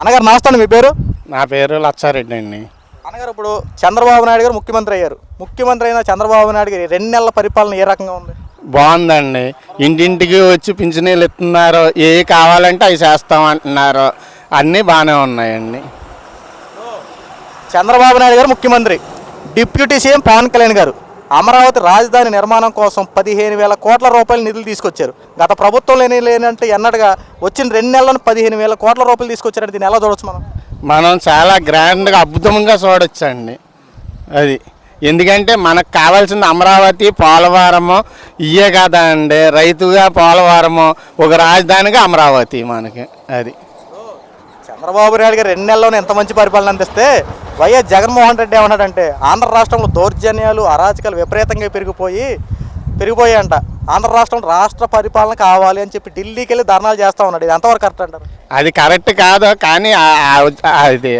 అన్నగారు నమస్తే మీ పేరు? నా పేరు లచ్చారెడ్డి అండి. అన్నగారు ఇప్పుడు చంద్రబాబు నాయుడు గారు ముఖ్యమంత్రి అయ్యారు. ముఖ్యమంత్రి అయిన చంద్రబాబు నాయుడు గారి రెండు నెలల పరిపాలన ఏ రకంగా ఉంది? బాగుందండి. ఇంటింటికి వచ్చి పింఛనీళ్ళు ఇస్తున్నారు. ఏ కావాలంటే అవి చేస్తామంటున్నారు అన్నీ బాగానే ఉన్నాయండి. చంద్రబాబు నాయుడు గారు ముఖ్యమంత్రి. డిప్యూటీ సీఎం పవన్ కళ్యాణ్ గారు. అమరావతి రాజధాని నిర్మాణం కోసం పదిహేను వేల కోట్ల రూపాయల నిధులు తీసుకొచ్చారు. గత ప్రభుత్వం లేని లేనంటే ఎన్నడగా వచ్చిన రెండు నెలలను పదిహేను వేల కోట్ల రూపాయలు తీసుకొచ్చారంటే దీన్ని ఎలా చూడొచ్చు మనం? మనం చాలా గ్రాండ్గా అద్భుతంగా చూడొచ్చండి. అది ఎందుకంటే మనకు కావాల్సింది అమరావతి పోలవరము ఇయే కదా అండి. రైతుగా పోలవరము ఒక రాజధానిగా అమరావతి మనకి అది. చంద్రబాబు నాయుడు గారు రెండు నెలల్లోనే ఎంత మంచి పరిపాలన అందిస్తే వైఎస్ జగన్మోహన్ రెడ్డి ఏమన్నాడంటే ఆంధ్ర రాష్ట్రంలో దౌర్జన్యాలు అరాచకాలు విపరీతంగా పెరిగిపోయి పెరిగిపోయాయి అంట ఆంధ్ర రాష్ట్రం రాష్ట్ర పరిపాలన కావాలి అని చెప్పి ఢిల్లీకి వెళ్ళి ధర్నాలు చేస్తా ఉన్నాడు. ఇది ఎంతవరకు కరెక్ట్ అంటారు? అది కరెక్ట్ కాదు కానీ అది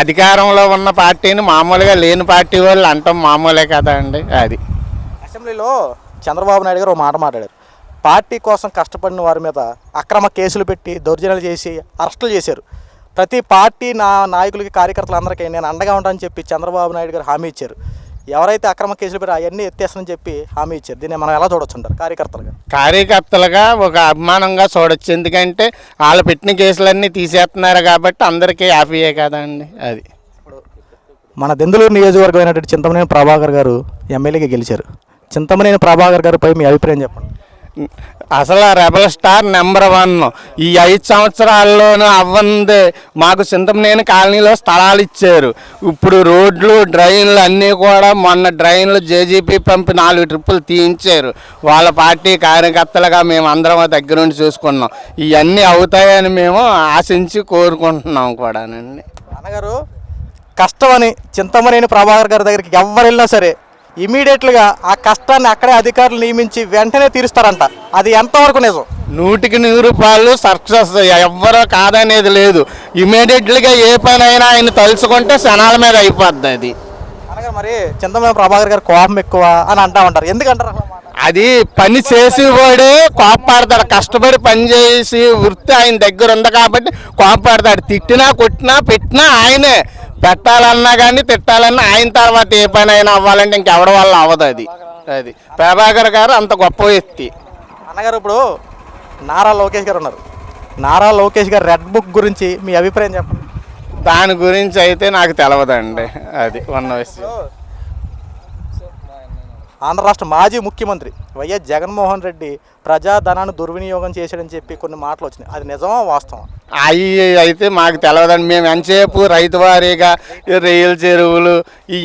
అధికారంలో ఉన్న పార్టీని మామూలుగా లేని పార్టీ వాళ్ళు అంటాం మామూలే కదా అండి అది. అసెంబ్లీలో చంద్రబాబు నాయుడు గారు ఒక మాట మాట్లాడారు. పార్టీ కోసం కష్టపడిన వారి మీద అక్రమ కేసులు పెట్టి దౌర్జన్యాలు చేసి అరెస్టులు చేశారు. ప్రతి పార్టీ నా నాయకులకి కార్యకర్తలందరికీ నేను అండగా ఉంటానని చెప్పి చంద్రబాబు నాయుడు గారు హామీ ఇచ్చారు. ఎవరైతే అక్రమ కేసులు పెట్టి అవన్నీ ఎత్తేస్తానని చెప్పి హామీ ఇచ్చారు. దీన్ని మనం ఎలా చూడొచ్చు అంటారు కార్యకర్తలుగా? కార్యకర్తలుగా ఒక అభిమానంగా చూడొచ్చు. ఎందుకంటే వాళ్ళు పెట్టిన కేసులన్నీ తీసేస్తున్నారు కాబట్టి అందరికీ హ్యాపీయే కదండి అది. మన దెందులూరు నియోజకవర్గం అయినటువంటి చింతమనేని ప్రభాకర్ గారు ఎమ్మెల్యేగా గెలిచారు. చింతమనేని ప్రభాకర్ గారిపై మీ అభిప్రాయం చెప్పండి. అసలు రెబల్ స్టార్ నెంబర్ వన్. ఈ ఐదు సంవత్సరాల్లోనూ అవ్వంది. మాకు చింతమనేని కాలనీలో స్థలాలు ఇచ్చారు. ఇప్పుడు రోడ్లు డ్రైన్లు అన్నీ కూడా మొన్న డ్రైన్లు జేజీపీ పంపి నాలుగు ట్రిప్పులు తీయించారు. వాళ్ళ పార్టీ కార్యకర్తలుగా మేము అందరం దగ్గరుండి చూసుకున్నాం. ఇవన్నీ అవుతాయని మేము ఆశించి కోరుకుంటున్నాం కూడానండి. అనగారు కష్టమని చింతమనేని ప్రభాకర్ గారి దగ్గరికి ఎవరు వెళ్ళినా సరే ఇమీడియట్లుగా ఆ కష్టాన్ని అక్కడే అధికారులు నియమించి వెంటనే తీరుస్తారంట. అది ఎంతవరకు నిజం? నూటికి నూరు రూపాయలు సక్సెస్ ఎవ్వరో కాదనేది లేదు. ఇమీడియట్లీగా ఏ పని అయినా ఆయన తలుచుకుంటే క్షణాల మీద అయిపోద్ది అది. అనగా మరి చింతమనేని ప్రభాకర్ గారు కోపం ఎక్కువ అని అంటా ఉంటారు. ఎందుకంటారు అసలు ఆ మాట? అది పని చేసేవాడే కోపడతాడు. కష్టపడి పని చేసి వృత్తి ఆయన దగ్గర ఉంది కాబట్టి కోపడతాడు. తిట్టినా కొట్టినా పెట్టినా ఆయనే. పెట్టాలన్నా కానీ తిట్టాలన్నా ఆయన తర్వాత ఏ పని అయినా అవ్వాలంటే ఇంకెవడ వల్ల అవ్వదు అది. అది. ప్రభాకర్ గారు అంత గొప్ప వ్యక్తి. అన్నగారు ఇప్పుడు నారా లోకేష్ గారు ఉన్నారు. నారా లోకేష్ గారు రెడ్ బుక్ గురించి మీ అభిప్రాయం చెప్పండి. దాని గురించి అయితే నాకు తెలవదండి. అది ఉన్న విషయం ఆంధ్ర రాష్ట్ర మాజీ ముఖ్యమంత్రి వైఎస్ జగన్మోహన్ రెడ్డి ప్రజాధనాన్ని దుర్వినియోగం చేశాడని చెప్పి కొన్ని మాటలు వచ్చినాయి. అది నిజమా వాస్తవం అవి అయితే మాకు తెలియదండి మేము ఎంతసేపు రైతు వారీగా రైలు చెరువులు ఈ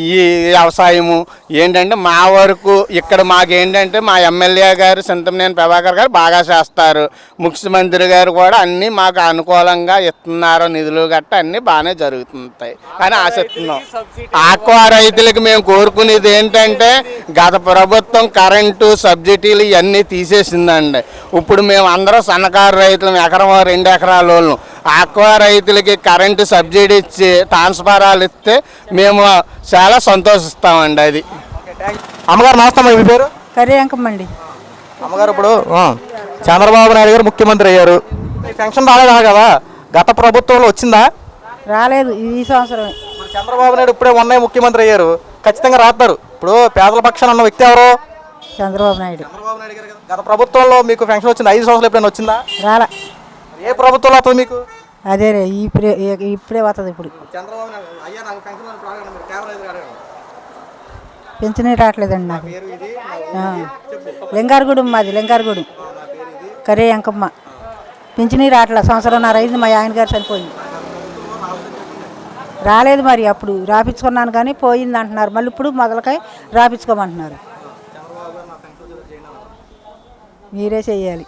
వ్యవసాయము ఏంటంటే మా వరకు ఇక్కడ మాకేంటంటే మా ఎమ్మెల్యే గారు సింతమనేని ప్రభాకర్ గారు బాగా చేస్తారు. ముఖ్యమంత్రి గారు కూడా అన్నీ మాకు అనుకూలంగా ఇస్తున్నారు నిధులు గట్ట అన్నీ బాగానే జరుగుతుంటాయి. అని ఆశిస్తున్నాం. ఆక్వా రైతులకు మేము కోరుకునేది ఏంటంటే గత ప్రభుత్వం కరెంటు సబ్సిడీలు ఇవన్నీ తీసేసిందండి. ఇప్పుడు మేము అందరం సన్నకారు రైతులు ఎకరం రెండు ఎకరాల వాళ్ళం ఆక్వా రైతులకి కరెంటు సబ్సిడీ ఇచ్చి ట్రాన్స్ఫారాలు ఇస్తే మేము చాలా సంతోషిస్తామండి అది. అమ్మగారు నమస్తే మీ పేరు? కరియాంకమ్మండి అమ్మగారు ఇప్పుడు చంద్రబాబు నాయుడు గారు ముఖ్యమంత్రి అయ్యారు. పెన్షన్ రాలేదా కదా? గత ప్రభుత్వంలో వచ్చిందా? రాలేదు ఈ సంవత్సరమే. మరి చంద్రబాబు నాయుడు ఇప్పుడే మొన్న ముఖ్యమంత్రి అయ్యారు. ఖచ్చితంగా రాస్తారు. ఇప్పుడు పేదల పక్షాన ఉన్న వ్యక్తి ఎవరు? చంద్రబాబు నాయుడు. చంద్రబాబు నాయుడు గారు కదా. గత ప్రభుత్వంలో మీకు పెన్షన్ వచ్చింది. ఐదు సంవత్సరాలు ఎప్పుడైనా వచ్చిందా? రాలా. ఏ ప్రభుత్వంలో వస్తుంది మీకు? అదే ఇప్పుడే ఇప్పుడే వస్తుంది ఇప్పుడు. చంద్రబాబు అయ్యా నాకు పెన్షన్. పెన్షనే రావట్లేదండి నాకు. లింగారగూడెం మాది లింగారగూడెం. కరే అంకమ్మ. పింఛనీ రావట్లే సంవత్సరంన్నర అయింది మా ఆయన గారు చనిపోయింది. రాలేదు మరి అప్పుడు రాపించుకున్నాను కానీ పోయింది అంటున్నారు. మళ్ళీ ఇప్పుడు మొదలకై రాపించుకోమంటున్నారు మీరే చెయ్యాలి.